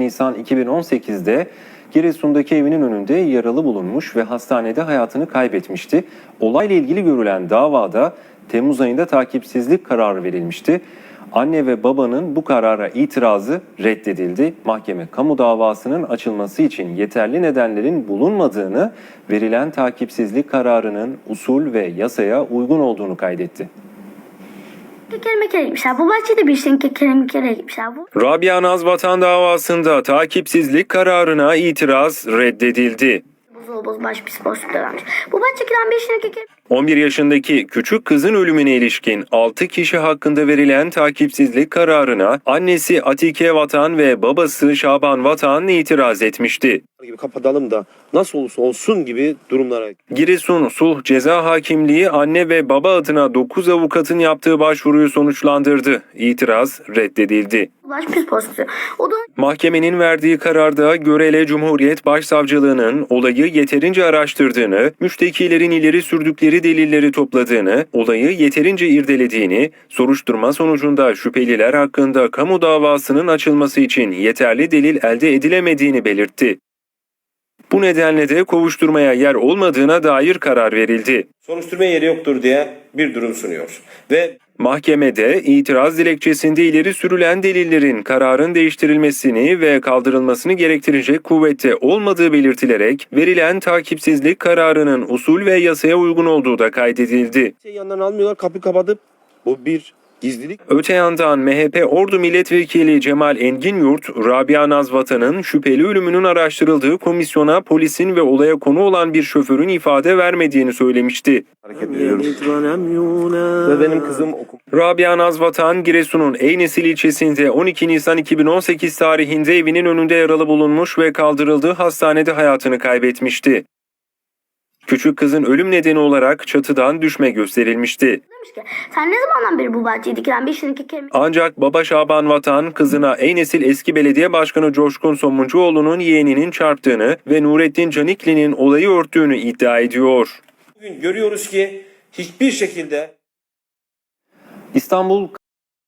Nisan 2018'de Giresun'daki evinin önünde yaralı bulunmuş ve hastanede hayatını kaybetmişti. Olayla ilgili görülen davada Temmuz ayında takipsizlik kararı verilmişti. Anne ve babanın bu karara itirazı reddedildi. Mahkeme kamu davasının açılması için yeterli nedenlerin bulunmadığını, verilen takipsizlik kararının usul ve yasaya uygun olduğunu kaydetti. Kekere mekere gitmişler. Bu bahçede bir şeyin kekere mekere gitmişler. Bu Rabia Nazvatan davasında takipsizlik kararına itiraz reddedildi. bozu boz baş pis boş dövermiş. Bu bahçekinden bir şeyin kekere 11 yaşındaki küçük kızın ölümüne ilişkin 6 kişi hakkında verilen takipsizlik kararına annesi Atike Vatan ve babası Şaban Vatan itiraz etmişti. Gibi kapatalım da nasıl olursa olsun gibi durumlara Giresun Sulh Ceza Hakimliği anne ve baba adına 9 avukatın yaptığı başvuruyu sonuçlandırdı. İtiraz reddedildi. Mahkemenin verdiği kararda Görele Cumhuriyet Başsavcılığı'nın olayı yeterince araştırdığını, müştekilerin ileri sürdükleri delilleri topladığını, olayı yeterince irdelediğini, soruşturma sonucunda şüpheliler hakkında kamu davasının açılması için yeterli delil elde edilemediğini belirtti. Bu nedenle de kovuşturmaya yer olmadığına dair karar verildi. soruşturma yeri yoktur diye bir durum sunuyor. Ve Mahkemede itiraz dilekçesinde ileri sürülen delillerin kararın değiştirilmesini ve kaldırılmasını gerektirecek kuvvette olmadığı belirtilerek verilen takipsizlik kararının usul ve yasaya uygun olduğu da kaydedildi. şey yandan almıyorlar kapı kapatıp bu bir gizlilik. Öte yandan MHP Ordu Milletvekili Cemal Engin Yurt, Rabia Nazvatan'ın şüpheli ölümünün araştırıldığı komisyona polisin ve olaya konu olan bir şoförün ifade vermediğini söylemişti. Hareket ediyoruz. Ve benim kızım okum. Rabia Nazvatan, Giresun'un Eynesil ilçesinde 12 Nisan 2018 tarihinde evinin önünde yaralı bulunmuş ve kaldırıldığı hastanede hayatını kaybetmişti. Küçük kızın ölüm nedeni olarak çatıdan düşme gösterilmişti. demiş ki sen ne zamandan beri bu bahçeyi dikilen bir şeyin kekere Ancak baba Şaban Vatan kızına Eynesil eski belediye başkanı Coşkun Somuncuoğlu'nun yeğeninin çarptığını ve Nurettin Canikli'nin olayı örttüğünü iddia ediyor. Bugün görüyoruz ki hiçbir şekilde İstanbul